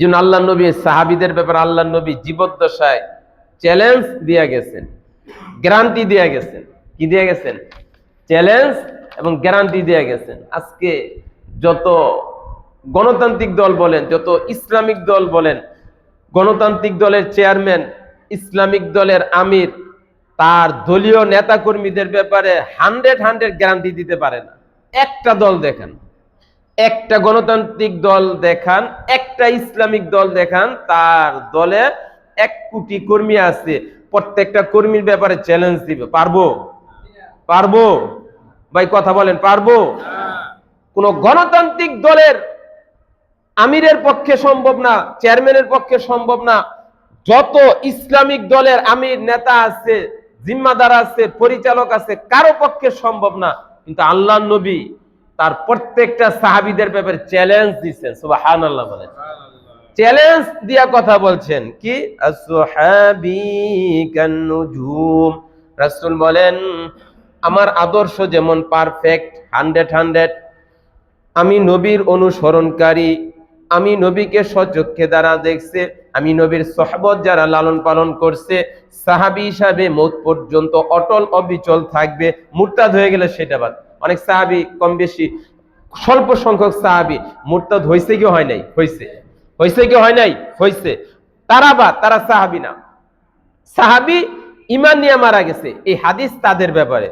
জন্য আল্লাহ নবী, সাহাবিদের ব্যাপারে আল্লাহ নবী জীবদ্দশায় চ্যালেঞ্জ দিয়া গেছেন গ্যারান্টি দিয়া গেছেন। কি দিয়া গেছেন? চ্যালেঞ্জ এবং গ্যারান্টি দিয়া গেছেন। আজকে যত গণতান্ত্রিক দল বলেন, যত ইসলামিক দল বলেন, গণতান্ত্রিক দলের চেয়ারম্যান ইসলামিক দলের আমির, তার দলীয় নেতাকর্মীদের ব্যাপারে হান্ড্রেড হান্ড্রেড গ্যারান্টি দিতে পারে না। একটা দল দেখেন। একটা গণতান্ত্রিক দল দেখান, একটা ইসলামিক দল দেখান, তার দলে এক কোটি কর্মী আছে। প্রত্যেকটা কর্মীর ব্যাপারে চ্যালেঞ্জ দিবে। পারব? পারব? ভাই, কথা বলেন, পারব? কোন গণতান্ত্রিক দলের আমিরের পক্ষে সম্ভব না, চেয়ারম্যানের পক্ষে সম্ভব না। যত ইসলামিক দলের আমির নেতা আছে, জিম্মাদার আছে, পরিচালক আছে, কারও পক্ষে সম্ভব না। কিন্তু আল্লাহ নবী তার প্রত্যেকটা সাহাবিদের ব্যাপারে চ্যালেঞ্জ দিচ্ছেন সুবাহান আল্লাহ বলেন। চ্যালেঞ্জ দিয়া কথা বলছেন, কি? কান্নুজুম বলেন, আমার আদর্শ যেমন পারফেক্ট হান্ড্রেড হান্ড্রেড আমি নবীর অনুসরণকারী, আমি নবীকে সচক্ষে দ্বারা দেখছে, আমি নবীর সহবত যারা লালন পালন করছে, সাহাবি হিসাবে মত পর্যন্ত অটল অবিচল থাকবে, মুরতাদ হয়ে গেলে সেটা বাদ। অনেক সাহাবি কম বেশি, স্বল্প সংখ্যক সাহাবি, মুরতাদ হয়েছে কি হয় নাই? হয়েছে হয়েছে কি হয় নাই? হয়েছে তারা বা, তারা সাহাবি না। সাহাবি ইমান নিয়ে মারা গেছে। এই হাদিস তাদের ব্যাপারে।